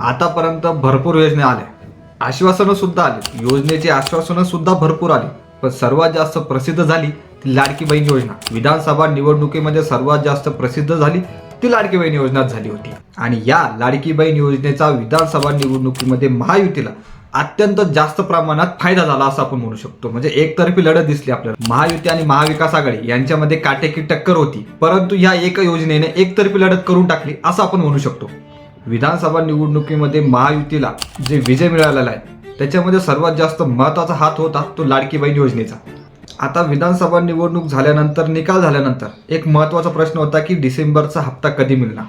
आतापर्यंत भरपूर योजना आल्या. आश्वासनं सुद्धा आली. योजनेची आश्वासनं सुद्धा भरपूर आली. पण सर्वात जास्त प्रसिद्ध झाली ती लाडकी बहीण योजना. विधानसभा निवडणुकीमध्ये सर्वात जास्त प्रसिद्ध झाली ती लाडकी बहीण योजना झाली होती. आणि या लाडकी बहीण योजनेचा विधानसभा निवडणुकीमध्ये महायुतीला अत्यंत जास्त प्रमाणात फायदा झाला असं आपण म्हणू शकतो. म्हणजे एकतर्फी लढत दिसली आपल्याला. महायुती आणि महाविकास आघाडी यांच्यामध्ये काटेकी टक्कर होती. परंतु या एका योजनेने एकतर्फी लढत करून टाकली असं आपण म्हणू शकतो. विधानसभा निवडणुकीमध्ये महायुतीला जे विजय मिळालेला आहे त्याच्यामध्ये सर्वात जास्त महत्त्वाचा हात होता तो लाडकी बहीण योजनेचा. आता विधानसभा निवडणूक झाल्यानंतर निकाल झाल्यानंतर एक महत्त्वाचा प्रश्न होता की डिसेंबरचा हप्ता कधी मिळणार?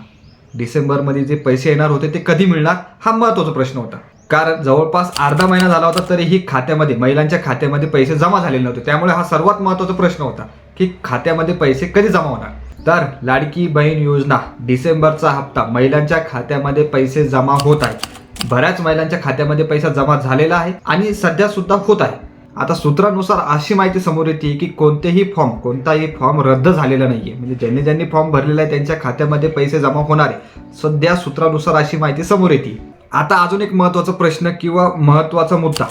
डिसेंबरमध्ये जे पैसे येणार होते ते कधी मिळणार? हा महत्त्वाचा प्रश्न होता. कारण जवळपास अर्धा महिना झाला होता तरीही खात्यामध्ये महिलांच्या खात्यामध्ये पैसे जमा झालेले नव्हते. त्यामुळे हा सर्वात महत्त्वाचा प्रश्न होता की खात्यामध्ये पैसे कधी जमा होणार? तर लाडकी बहीण योजना डिसेंबरचा हप्ता महिलांच्या खात्यामध्ये पैसे जमा होत आहे बऱ्याच महिलांच्या खात्यामध्ये पैसा जमा झालेला आहे आणि सध्या सुद्धा होत आहे. आता सूत्रानुसार अशी माहिती समोर येते की कोणतेही फॉर्म कोणताही फॉर्म रद्द झालेला नाहीये. म्हणजे ज्यांनी ज्यांनी फॉर्म भरलेला आहे त्यांच्या खात्यामध्ये पैसे जमा होणार आहे. सध्या सूत्रानुसार अशी माहिती समोर येते. आता अजून एक महत्त्वाचा प्रश्न किंवा महत्त्वाचा मुद्दा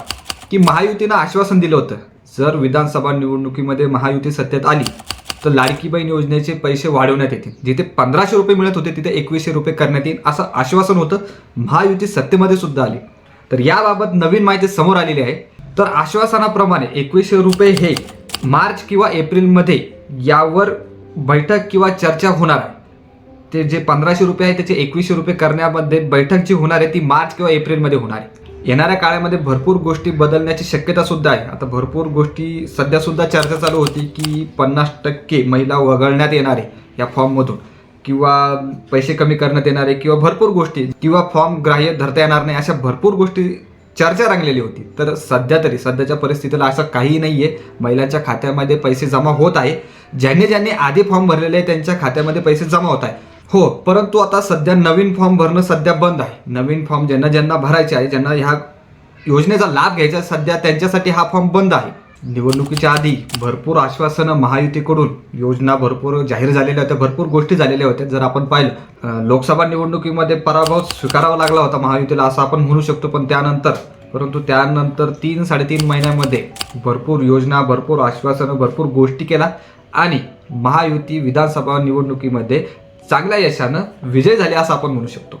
की महायुतीनं आश्वासन दिलं होतं जर विधानसभा निवडणुकीमध्ये महायुती सत्तेत आली तर लाडकी बहीण योजनेचे पैसे वाढवण्यात येतील. जिथे पंधराशे रुपये मिळत होते तिथे एकवीसशे रुपये करण्यात येईल असं आश्वासन होतं. महायुती सत्तेमध्ये सुद्धा आली. तर याबाबत नवीन माहिती समोर आलेली आहे. तर आश्वासनाप्रमाणे एकवीसशे रुपये हे मार्च किंवा एप्रिलमध्ये यावर बैठक किंवा चर्चा होणार आहे. ते जे पंधराशे रुपये आहे त्याचे एकवीसशे रुपये करण्यामध्ये बैठक जी होणार आहे ती मार्च किंवा एप्रिलमध्ये होणार आहे. येणाऱ्या काळामध्ये भरपूर गोष्टी बदलण्याची शक्यता सुद्धा आहे. आता भरपूर गोष्टी सध्या सुद्धा चर्चा चालू होती की पन्नास टक्के महिला वगळण्यात येणारे या फॉर्ममधून. किंवा पैसे कमी करण्यात येणारे किंवा भरपूर गोष्टी किंवा फॉर्म ग्राह्य धरता येणार नाही अशा भरपूर गोष्टी चर्चा रंगलेली होती. तर सध्या तरी सध्याच्या परिस्थितीला असं काही आहे महिलांच्या खात्यामध्ये पैसे जमा होत आहे. ज्यांनी ज्यांनी आधी फॉर्म भरलेले आहे त्यांच्या खात्यामध्ये पैसे जमा होत आहे. हो परंतु आता सध्या नवीन फॉर्म भरणं सध्या बंद आहे. नवीन फॉर्म ज्यांना ज्यांना भरायचे आहे ज्यांना ह्या योजनेचा लाभ घ्यायचा सध्या त्यांच्यासाठी हा फॉर्म बंद आहे. निवडणुकीच्या आधी भरपूर आश्वासनं महायुतीकडून योजना भरपूर जाहीर झालेल्या होत्या भरपूर गोष्टी झालेल्या होत्या. जर आपण पाहिलं लोकसभा निवडणुकीमध्ये पराभव स्वीकारावा लागला होता महायुतीला असं आपण म्हणू शकतो पण त्यानंतर परंतु त्यानंतर तीन साडेतीन महिन्यामध्ये भरपूर योजना भरपूर आश्वासनं भरपूर गोष्टी केल्या. आणि महायुती विधानसभा निवडणुकीमध्ये चांगल्या यशानं विजय झाले असं आपण म्हणू शकतो.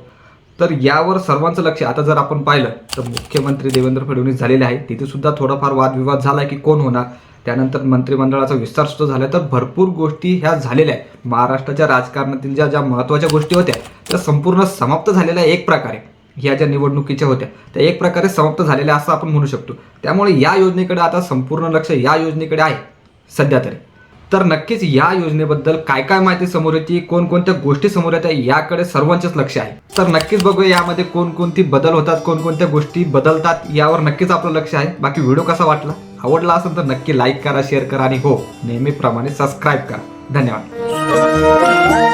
तर यावर सर्वांचं लक्ष. आता जर आपण पाहिलं तर मुख्यमंत्री देवेंद्र फडणवीस झालेले आहे तिथे सुद्धा थोडाफार वादविवाद झाला की कोण होणार? त्यानंतर मंत्रिमंडळाचा विस्तार सुद्धा झाला तर भरपूर गोष्टी ह्या झालेल्या आहेत. महाराष्ट्राच्या राजकारणातील ज्या ज्या महत्त्वाच्या गोष्टी होत्या त्या संपूर्ण समाप्त झालेल्या आहे एक प्रकारे. ह्या ज्या निवडणुकीच्या होत्या त्या एक प्रकारे समाप्त झालेल्या असं आपण म्हणू शकतो. त्यामुळे या योजनेकडे आता संपूर्ण लक्ष या योजनेकडे आहे सध्या तरी. तर नक्कीच या योजनेबद्दल काय काय माहिती समोर येते कोणकोणत्या गोष्टी समोर येत्या याकडे सर्वांचेच लक्ष आहे. तर नक्कीच बघूया यामध्ये कोणकोणती बदल होतात कोणकोणत्या गोष्टी बदलतात यावर नक्कीच आपलं लक्ष आहे. बाकी व्हिडिओ कसा वाटला आवडला असेल तर नक्की लाईक करा शेअर करा आणि हो नेहमीप्रमाणे सबस्क्राईब करा. धन्यवाद.